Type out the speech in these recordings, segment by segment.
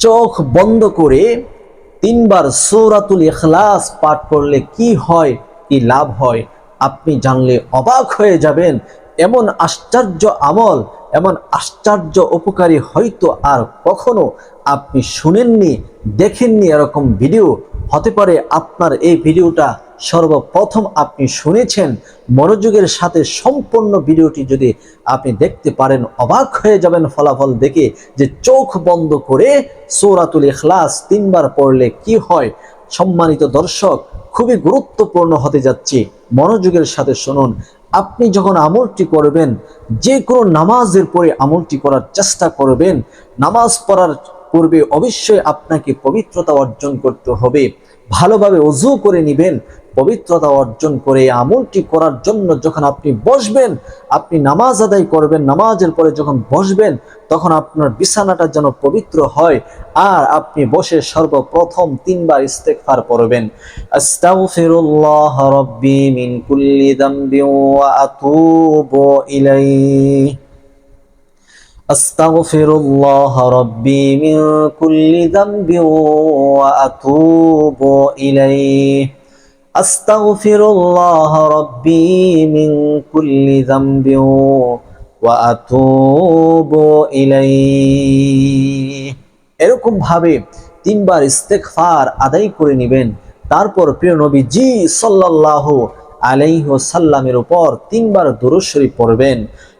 চোখ বন্ধ করে তিনবার সৌরাতুল ইখলাস পাঠ করলে কি হয়, কি লাভ হয়, আপনি জানলে অবাক হয়ে যাবেন। এমন আশ্চর্য আমল, এমন আশ্চর্য উপকারী হয়তো আর কখনো আপনি শুনেননি, দেখেননি এরকম ভিডিও। হতে পারে আপনার এই ভিডিওটা সর্বপ্রথম আপনি শুনেছেন মনোযোগের সাথে সম্পূর্ণ ভিডিওটি যদি আপনি দেখতে পারেন, অবাক হয়ে যাবেন ফলাফল দেখে যে চোখ বন্ধ করে সৌরাতুল ইখলাস তিনবার পড়লে কি হয়। সম্মানিত দর্শক, খুবই গুরুত্বপূর্ণ হতে যাচ্ছে। মনোযোগের সাথে শুনুন। আপনি যখন আমলটি করবেন, যে কোনো নামাজের পরে আমলটি করার চেষ্টা করবেন। নামাজ পড়ার পূর্বে অবশ্যই আপনাকে পবিত্রতা অর্জন করতে হবে। ভালোভাবে অজু করে নেবেন, পবিত্রতা অর্জন করে আমলটি করার জন্য যখন আপনি বসবেন, আপনি নামাজ আদায় করবেন, নামাজের পরে যখন বসবেন, তখন আপনার বিছানাটা যেন পবিত্র হয় আর আপনি বসে সর্বপ্রথম তিনবার ইস্তেগফার পড়বেন। আস্তাগফিরুল্লাহ রাব্বি মিন কুল্লি যামবি ওয়া আতুবু ইলাইহি। أستغفر الله ربي من كل ذنب وأتوب إليه أستغفر الله ربي من كل ذنب وأتوب إليه এরকম ভাবে তিনবার ইস্তেগফার আদায় করে নেবেন তারপর প্রিয় নবী জি সাল্লাল্লাহু আলাইহি সাল্লামের উপর তিনবার দুরূদ শরীফ পড়বেন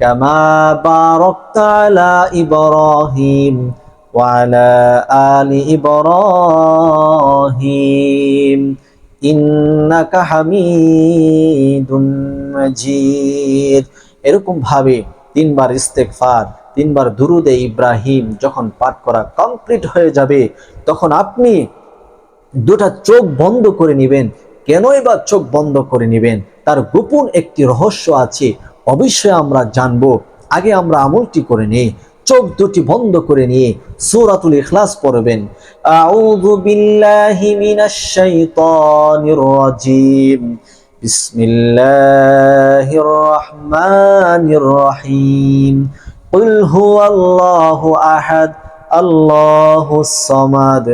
كما باركت على إبراهيم وعلى آل إبراهيم إنك حميد مجيد এরকম ভাবে তিনবার ইস্তেগফার তিনবার দুরুদে ইব্রাহিম যখন পাঠ করা কমপ্লিট হয়ে যাবে তখন আপনি দুটা চোখ বন্ধ করে নেবেন কেনই বা চোখ বন্ধ করে নেবেন তার গোপন একটি রহস্য আছে অবশ্যই আমরা জানবো আগে আমরা আমলটি করে নিই চোখ দুটি বন্ধ করে নিয়ে সূরাতুল ইখলাস পড়বেন আউযু বিল্লাহি মিনাশ শাইতানির রাজিম বিসমিল্লাহির রহমানির রহিম قل هو الله أحد الله الصمد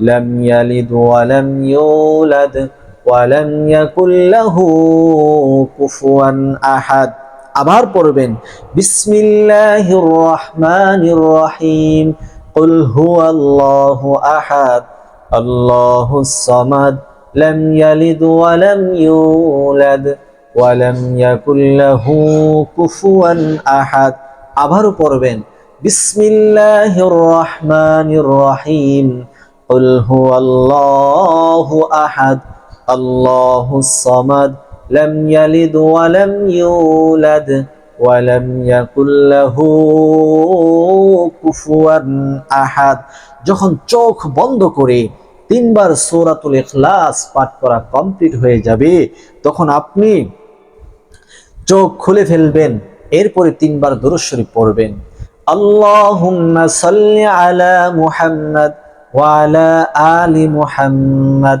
لم يلد ولم يولد ولم يكن له كفوا أحد আবার পড়বেন বিসমিল্লাহির রহমানির রহিম قل هو الله أحد الله الصمد لم يلد ولم يولد ولم يكن له كفوا أحد আবারও পড়বেন বিসমিল্লাহির রহমানির রহিম قل هو الله أحد الله الصمد لم يلد ولم يولد ولم يكن له كفوا أحد যখন চোখ বন্ধ করে তিনবার সূরাতুল ইখলাস পাঠ করা কমপ্লিট হয়ে যাবে তখন আপনি চোখ খুলে ফেলবেন এরপরে তিনবার দুরূদ শরীফ পড়বেন আল্লাহুম্মা সাল্লি আলা মুহাম্মদ ওয়া আলা আলি মুহাম্মদ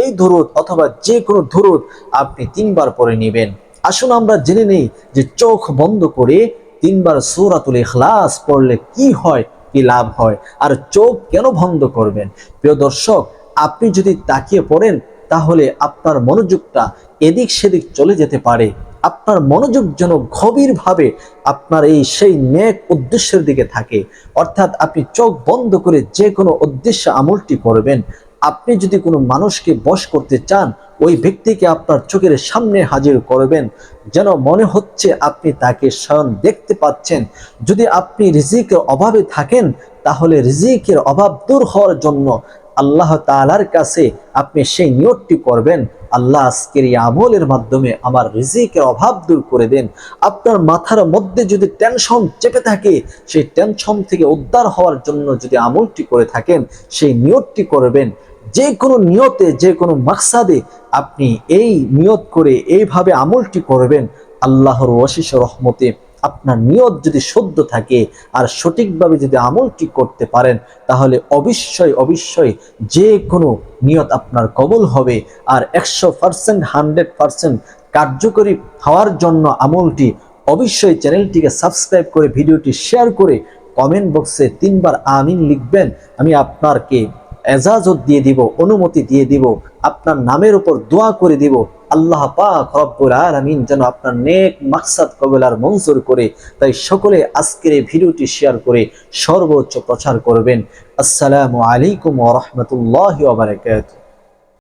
এই ধরুদ অথবা যে কোনো ধরুদ আপনি তিনবার পরে নেবেন। আসুন আমরা জেনে নেই যে চোখ বন্ধ করে তিনবার সূরাতুল ইখলাস পড়লে কি হয়, কি লাভ হয়, আর চোখ কেন বন্ধ করবেন? প্রিয় দর্শক, আপনি যদি তাকিয়ে পড়েন, তাহলে আপনার মনোযোগটা এদিক সেদিক চলে যেতে পারে। আপনার মনোযোগ যেন গভীরভাবে আপনার এই সেই নেক উদ্দেশ্যের দিকে থাকে। অর্থাৎ আপনি চোখ বন্ধ করে যে কোনো উদ্দেশ্য আমলটি করবেন। আপনি যদি কোনো মানুষকে বশ করতে চান, ওই ব্যক্তিকে আপনার চোখের সামনে হাজির করবেন। যেন মনে হচ্ছে আপনি তাকে স্বয়ং দেখতে পাচ্ছেন। যদি আপনি রিজিকের অভাবে থাকেন, তাহলে রিজিকের অভাব দূর হওয়ার জন্য আল্লাহ তাআলার কাছে আপনি সেই নিয়তটি করবেন। আল্লাহ আজকের এই আমলের মাধ্যমে আমার রিজিকের অভাব দূর করে দেন। আপনার মাথার মধ্যে যদি টেনশন চেপে থাকে, সেই টেনশন থেকে উদ্ধার হওয়ার জন্য যদি আমলটি করে থাকেন, সেই নিয়তটি করবেন। যে কোনো নিয়তে, যে কোনো মাকসাদে আপনি এই নিয়ত করে এইভাবে আমলটি করবেন। আল্লাহর অশেষ রহমতে আপনার নিয়ত যদি শুদ্ধ থাকে আর সঠিকভাবে যদি আমলটি করতে পারেন, তাহলে অবশ্যই অবশ্যই যে কোনো নিয়ত আপনার কবল হবে। আর একশো পার্সেন্ট হান্ড্রেড পার্সেন্ট কার্যকরী হওয়ার জন্য আমলটি অবশ্যই চ্যানেলটিকে সাবস্ক্রাইব করে, ভিডিওটি শেয়ার করে কমেন্ট বক্সে তিনবার আমিন লিখবেন। আমি আপনারকে এজাজত দিয়ে দিব, অনুমতি দিয়ে দিব, আপনার নামের উপর দোয়া করে দিব। আল্লাহ পাক রব্বুল আলামিন যেন আপনার নেক মাকসাদ কবলার মঞ্জুর করে তাই সকলে আজকের এই ভিডিওটি শেয়ার করে সর্বোচ্চ প্রচার করবেন। আসসালামু আলাইকুম ওয়া বারাকাতুহু।